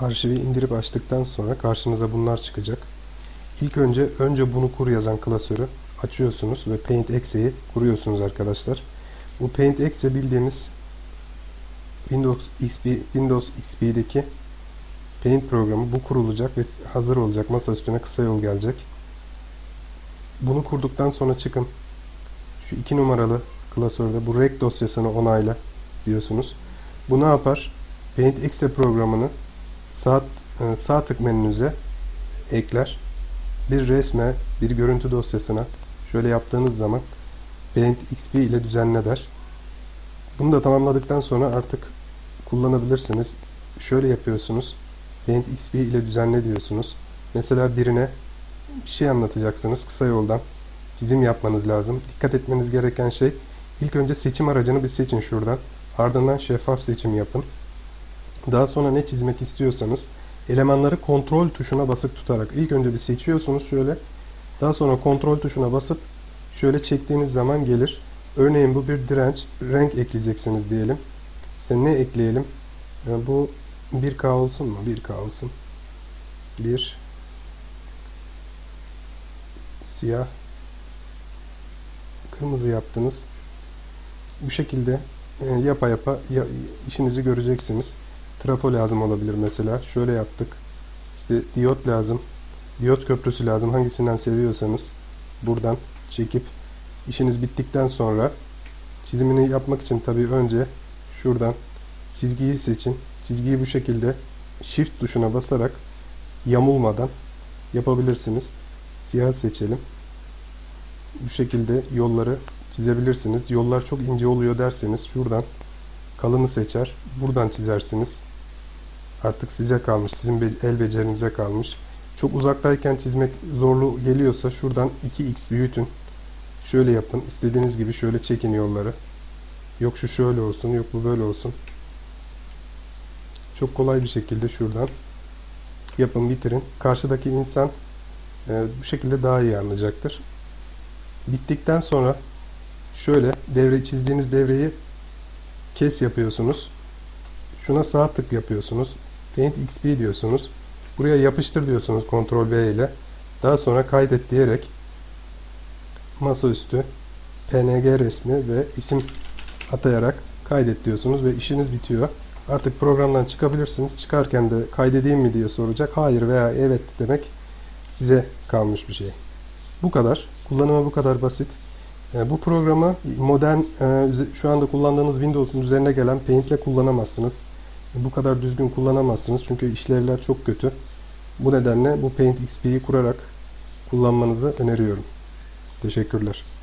arşivi indirip açtıktan sonra karşınıza bunlar çıkacak. İlk önce önce bunu kur yazan klasörü açıyorsunuz ve Paint.exe'yi kuruyorsunuz arkadaşlar. Bu Paint.exe bildiğimiz Windows XP Windows XP'deki Paint programı bu kurulacak ve hazır olacak. Masa üstüne kısa yol gelecek. Bunu kurduktan sonra çıkın. Şu iki numaralı klasörde bu rec dosyasını onayla diyorsunuz. Bu ne yapar? Paint.exe programını sağ, e, sağ tık menünüze ekler. Bir resme, bir görüntü dosyasına şöyle yaptığınız zaman Paint XP ile düzenle der. Bunu da tamamladıktan sonra artık kullanabilirsiniz. Şöyle yapıyorsunuz. Paint XP ile düzenle diyorsunuz. Mesela birine bir şey anlatacaksınız kısa yoldan. Çizim yapmanız lazım. Dikkat etmeniz gereken şey ilk önce seçim aracını bir seçin şuradan. Ardından şeffaf seçim yapın. Daha sonra ne çizmek istiyorsanız elemanları kontrol tuşuna basıp tutarak ilk önce bir seçiyorsunuz şöyle. Daha sonra kontrol tuşuna basıp şöyle çektiğiniz zaman gelir. Örneğin bu bir direnç. Renk ekleyeceksiniz diyelim. İşte ne ekleyelim? Yani bu 1K olsun mu? 1K olsun. 1 siyah kırmızı yaptınız. Bu şekilde e, yapa yapa ya, işinizi göreceksiniz. Trafo lazım olabilir mesela. Şöyle yaptık. İşte diyot lazım. Diyot köprüsü lazım. Hangisinden seviyorsanız buradan çekip işiniz bittikten sonra çizimini yapmak için tabii önce şuradan çizgiyi seçin. Çizgiyi bu şekilde shift tuşuna basarak yamulmadan yapabilirsiniz. Siyah seçelim. Bu şekilde yolları çizebilirsiniz. Yollar çok ince oluyor derseniz şuradan kalını seçer. Buradan çizersiniz. Artık size kalmış. Sizin el becerinize kalmış. Çok uzaktayken çizmek zorlu geliyorsa şuradan 2x büyütün. Şöyle yapın. İstediğiniz gibi şöyle çekin yolları. Yok şu şöyle olsun, yok bu böyle olsun. Çok kolay bir şekilde şuradan yapın, bitirin. Karşıdaki insan e, bu şekilde daha iyi anlayacaktır. Bittikten sonra şöyle devre çizdiğiniz devreyi kes yapıyorsunuz. Şuna sağ tık yapıyorsunuz. Paint XP diyorsunuz. Buraya yapıştır diyorsunuz Ctrl V ile. Daha sonra kaydet diyerek masaüstü PNG resmi ve isim atayarak kaydet diyorsunuz ve işiniz bitiyor. Artık programdan çıkabilirsiniz. Çıkarken de kaydedeyim mi diye soracak. Hayır veya evet demek size kalmış bir şey. Bu kadar. Kullanımı bu kadar basit. E, bu programı modern e, şu anda kullandığınız Windows'un üzerine gelen Paint ile kullanamazsınız. Bu kadar düzgün kullanamazsınız çünkü işlevler çok kötü. Bu nedenle bu Paint XP'yi kurarak kullanmanızı öneriyorum. Teşekkürler.